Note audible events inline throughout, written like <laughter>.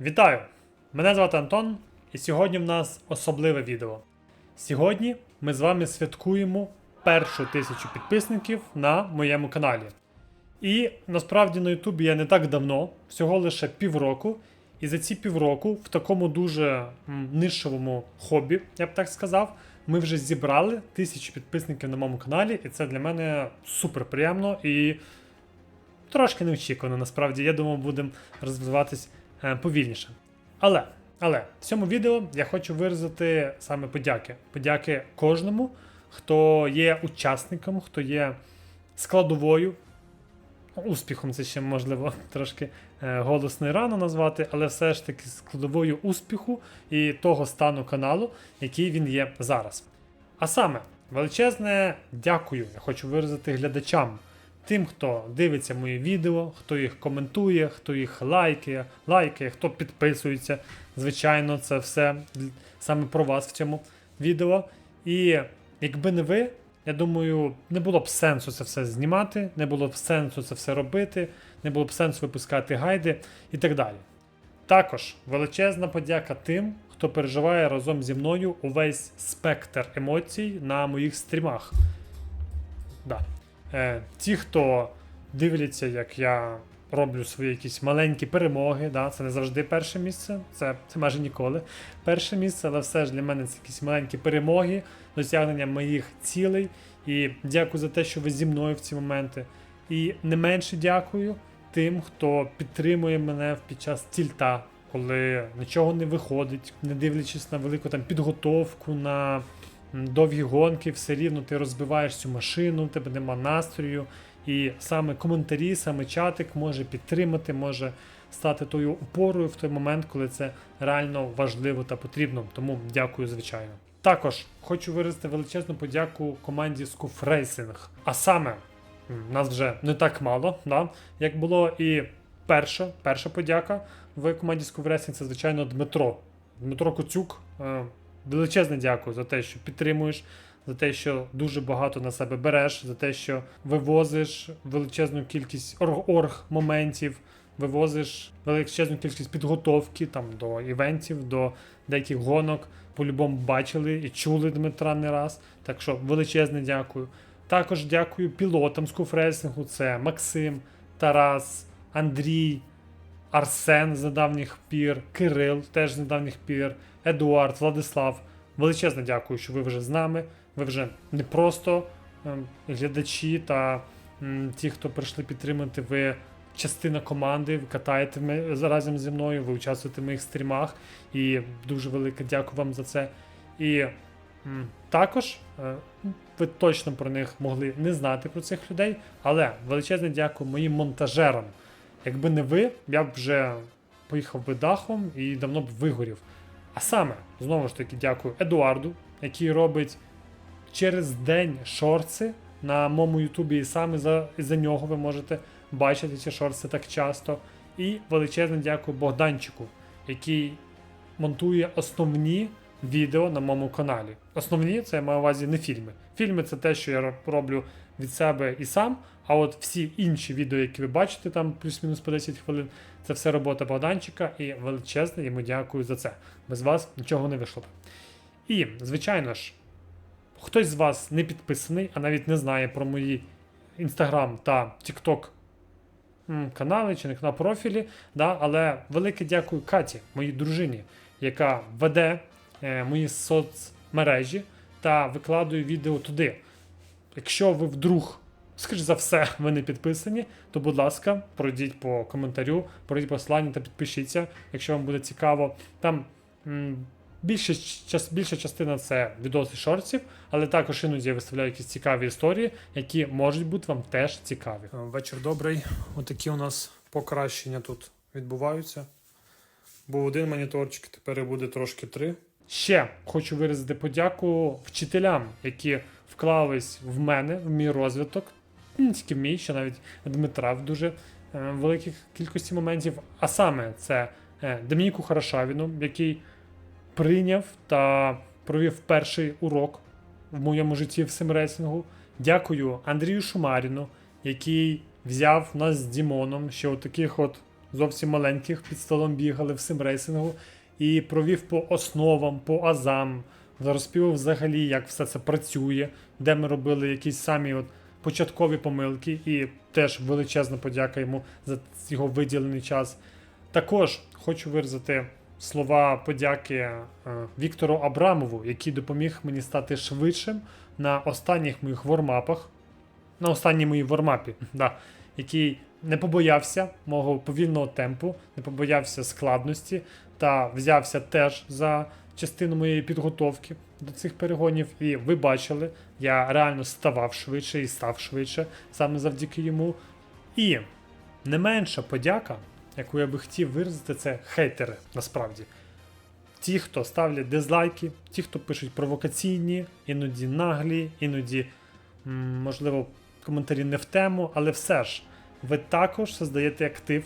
Вітаю! Мене звати Антон, і сьогодні в нас особливе відео. Сьогодні ми з вами святкуємо першу тисячу підписників на моєму каналі. І насправді на Ютубі я не так давно, всього лише півроку. І за ці півроку в такому дуже нишовому хобі, я б так сказав, ми вже зібрали тисячу підписників на моєму каналі, і це для мене супер приємно і трошки неочікувано. Насправді, я думав, будемо розвиватись повільніше. Але, але в цьому відео я хочу виразити саме подяки. Подяки кожному, хто є учасником, хто є складовою. Успіхом це ще можливо <laughs> трошки е, голосно і рано назвати, але все ж таки складовою успіху і того стану каналу, який він є зараз. А саме, величезне дякую, я хочу виразити глядачам, тим, хто дивиться мої відео, хто їх коментує, хто їх лайкає, лайкає, хто підписується. Звичайно, це все саме про вас в цьому відео. І якби не ви, я думаю, не було б сенсу це все знімати, не було б сенсу це все робити, не було б сенсу випускати гайди і так далі. Також величезна подяка тим, хто переживає разом зі мною увесь спектр емоцій на моїх стрімах. Да. Е, ті, хто дивляться, як я роблю свої якісь маленькі перемоги, да, це не завжди перше місце, це, це майже ніколи перше місце, але все ж для мене це якісь маленькі перемоги, досягнення моїх цілей. І дякую за те, що ви зі мною в ці моменти. І не менше дякую тим, хто підтримує мене під час тільта, коли нічого не виходить, не дивлячись на велику там підготовку, на довгі гонки, все рівно ти розбиваєш цю машину, у тебе нема настрою. І саме коментарі, саме чатик може підтримати, може стати тою опорою в той момент, коли це реально важливо та потрібно. Тому дякую, звичайно. Також хочу виразити величезну подяку команді Scoof Racing. А саме, нас вже не так мало, да? як було і перша, перша подяка в команді Scoof Racing, це, звичайно, Дмитро. Дмитро Коцюк. Величезне дякую за те, що підтримуєш, за те, що дуже багато на себе береш, за те, що вивозиш величезну кількість орг моментів, вивозиш величезну кількість підготовки там до івентів, до деяких гонок. По-любому бачили і чули Дмитра не раз. Так що величезне дякую. Також дякую пілотам з куфресингу. Це Максим, Тарас, Андрій, Арсен з недавніх пір, Кирил теж з недавніх пір, Едуард, Владислав. Величезне дякую, що ви вже з нами. Ви вже не просто ем, глядачі та ті, хто прийшли підтримати, ви частина команди, ви катаєте разом зі мною, ви участвуєте в моїх стрімах. І дуже велике дякую вам за це. І також е, ви точно про них могли не знати про цих людей, але величезне дякую моїм монтажерам. Якби не ви, я б вже поїхав би дахом і давно б вигорів. А саме, знову ж таки, дякую Едуарду, який робить через день шорти на моєму Ютубі, і саме за, за нього ви можете бачити ці шорти так часто. І величезне дякую Богданчику, який монтує основні відео на моєму каналі. Основні це я маю на увазі не фільми. Фільми це те, що я роблю від себе і сам. А от всі інші відео, які ви бачите, там плюс-мінус по 10 хвилин, це все робота Богданчика, і величезне йому дякую за це. Без вас нічого не вийшло б. І, звичайно ж, хтось з вас не підписаний, а навіть не знає про мої Instagram та TikTok канали чи не канал профілі, да, але велике дякую Каті, моїй дружині, яка веде мої соцмережі та викладує відео туди. Якщо ви вдруг, скоріш за все, <laughs> ви не підписані, то будь ласка, пройдіть по коментарю, пройдіть посилання та підпишіться, якщо вам буде цікаво. Там більше, час, більша частина це відоси шортів, але також іноді я виставляю якісь цікаві історії, які можуть бути вам теж цікаві. Е, Вечір добрий. Отакі у нас покращення тут відбуваються. Був один моніторчик, тепер буде трошки три. Ще хочу виразити подяку вчителям, які вклались в мене, в мій розвиток. Не тільки в мій, ще навіть Дмитра в дуже е, великих кількості моментів. А саме це е, Домініку Харашавіну, який прийняв та провів перший урок в моєму житті в симрейсингу. Дякую Андрію Шумаріну, який взяв нас з Дімоном ще от таких от зовсім маленьких під столом бігали в симрейсингу і провів по основам, по азам, розповів взагалі, як все це працює, де ми робили якісь самі от початкові помилки, і теж величезна подяка йому за його виділений час. Також хочу виразити слова подяки е, Віктору Абрамову, який допоміг мені стати швидшим на останніх моїх вормапах, на останній моїй вормапі, <laughs> да, який не побоявся мого повільного темпу, не побоявся складності та взявся теж за частину моєї підготовки до цих перегонів. І ви бачили, я реально ставав швидше і став швидше саме завдяки йому. І не менша подяка, яку я би хотів виразити, це хейтери насправді. Ті, хто ставлять дизлайки, ті, хто пишуть провокаційні, іноді наглі, іноді, можливо, коментарі не в тему, але все ж, ви також создаєте актив,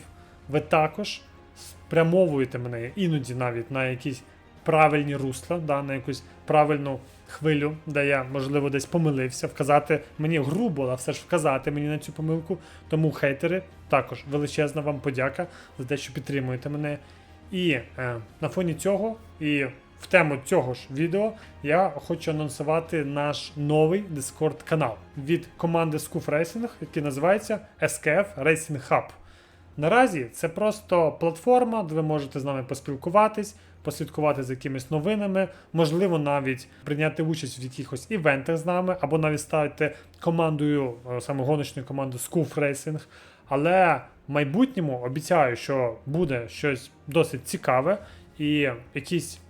ви також спрямовуєте мене іноді навіть на якісь правильні русла, да, на якусь правильну хвилю, де я, можливо, десь помилився, вказати мені грубо, але все ж вказати мені на цю помилку. Тому хейтери, також величезна вам подяка за те, що підтримуєте мене. І е, на фоні цього, і в тему цього ж відео я хочу анонсувати наш новий Discord канал від команди Scoof Racing, який називається SKF Racing Hub. Наразі це просто платформа, де ви можете з нами поспілкуватись, послідкувати за якимись новинами, можливо, навіть прийняти участь в якихось івентах з нами, або навіть стати командою, е, саме гоночною командою Scoof Racing. Але в майбутньому обіцяю, що буде щось досить цікаве і якісь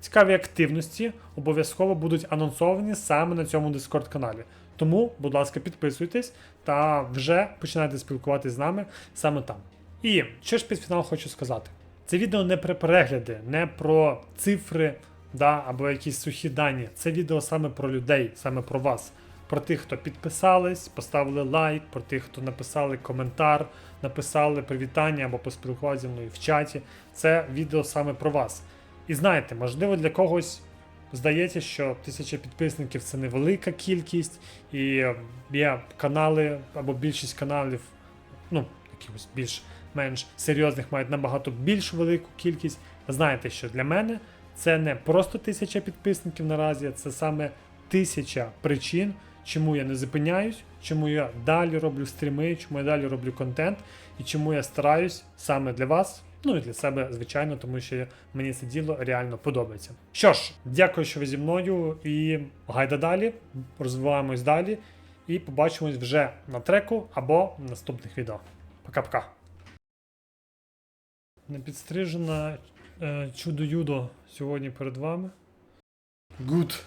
цікаві активності обов'язково будуть анонсовані саме на цьому Discord каналі. Тому, будь ласка, підписуйтесь та вже починайте спілкуватися з нами саме там. І що ж під фінал хочу сказати: це відео не про перегляди, не про цифри да, або якісь сухі дані. Це відео саме про людей, саме про вас. Про тих, хто підписались, поставили лайк, про тих, хто написали коментар, написали привітання або поспілкувалися зі мною в чаті. Це відео саме про вас. І знаєте, можливо, для когось здається, що тисяча підписників це невелика кількість, і є канали або більшість каналів, ну, якихось більш-менш серйозних мають набагато більш велику кількість. Знаєте, що для мене це не просто тисяча підписників наразі, це саме тисяча причин, чому я не зупиняюсь, чому я далі роблю стріми, чому я далі роблю контент і чому я стараюсь саме для вас. Ну і для себе, звичайно, тому що мені це діло реально подобається. Що ж, дякую, що ви зі мною, і гайда далі, розвиваємось далі, і побачимось вже на треку або в наступних відео. Пока-пока. Непідстрижена е, чудо-юдо сьогодні перед вами. Good.